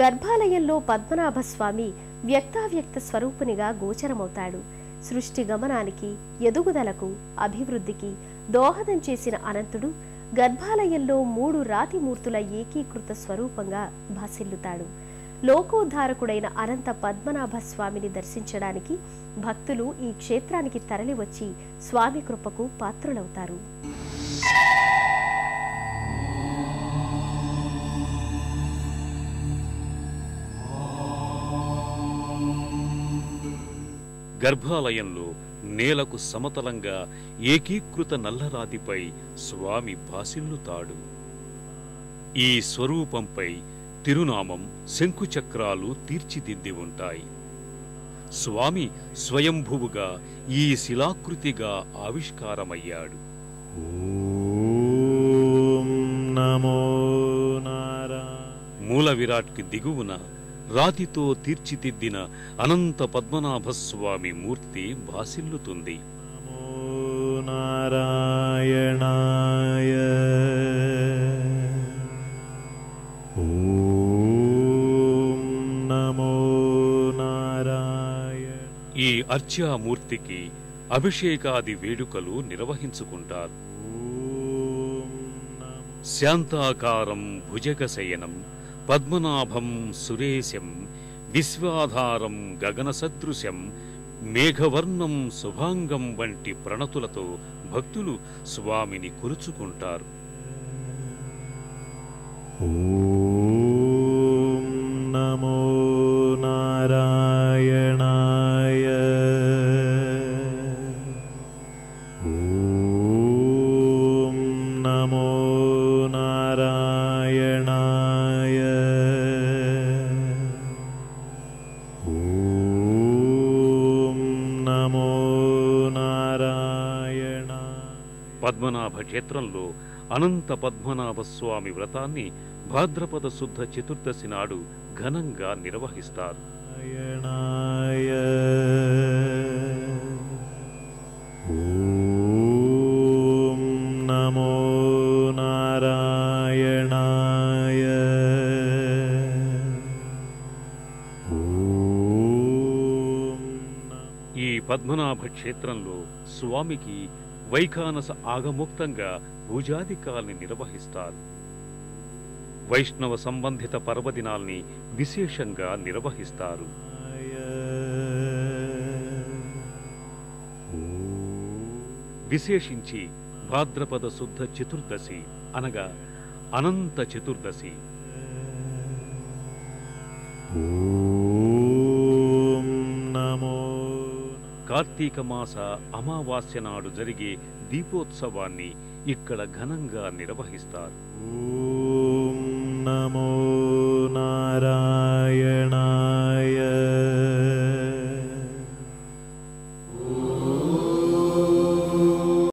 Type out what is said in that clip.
గర్భాలయంలో పద్మనాభస్వామి వ్యక్తావ్యక్త స్వరూపునిగా గోచరమవుతాడు. సృష్టి గమనానికి ఎదుగుదలకు అభివృద్ధికి దోహదం చేసిన అనంతుడు గర్భాలయంలో మూడు రాతిమూర్తుల ఏకీకృత స్వరూపంగా భాసిల్లుతాడు. లోకోద్ధారకుడైన అనంత పద్మనాభ స్వామిని దర్శించడానికి భక్తులు ఈ క్షేత్రానికి తరలివచ్చి స్వామి కృపకు పాత్రులవుతారు. గర్భాలయంలో నేలకు సమతలంగా ఏకీకృత నల్లరాతిపై స్వామి భాసిల్లుతాడు ఈ స్వరూపంపై తిరునామం శంకుచక్రాలు తీర్చిదిద్ది ఉంటాయి. స్వామి స్వయంభువుగా ఈ శిలాకృతిగా ఆవిష్కారమయ్యాడు. మూల విరాట్కి దిగువన రాతితో తీర్చిదిద్దిన అనంత పద్మనాభస్వామి మూర్తి భాసిల్లుతుంది నారాయణాయ. ఓం నమో నారాయణ. ఈ అర్చామూర్తికి అభిషేకాది వేడుకలు నిర్వహించుకుంటారు. శాంతాకారం భుజగశయనం. పద్మనాభం సురేశం విశ్వాధారం గగనసదృశ్యం మేఘవర్ణం శుభాంగం వంటి ప్రణతులతో భక్తులు స్వామిని కొలుచుకుంటారు. ఓ పద్మనాభ క్షేత్రంలో అనంత పద్మనాభ స్వామి వ్రతాన్ని భాద్రపద శుద్ధ చతుర్దశి నాడు ఘనంగా నిర్వహిస్తారు. నమో నారాయణాయ. ఈ పద్మనాభ క్షేత్రంలో స్వామికి వైఖానస ఆగముక్తంగా పూజాధికాల్ని నిర్వహిస్తారు. వైష్ణవ సంబంధిత పర్వదినాల్ని విశేషంగా నిర్వహిస్తారు. విశేషించి భాద్రపద శుద్ధ చతుర్దశి అనగా అనంత చతుర్దశి. కార్తీక మాస అమావాస్య నాడు జరిగే దీపోత్సవాన్ని ఇక్కడ ఘనంగా నిర్వహిస్తారు. నమో నారాయణ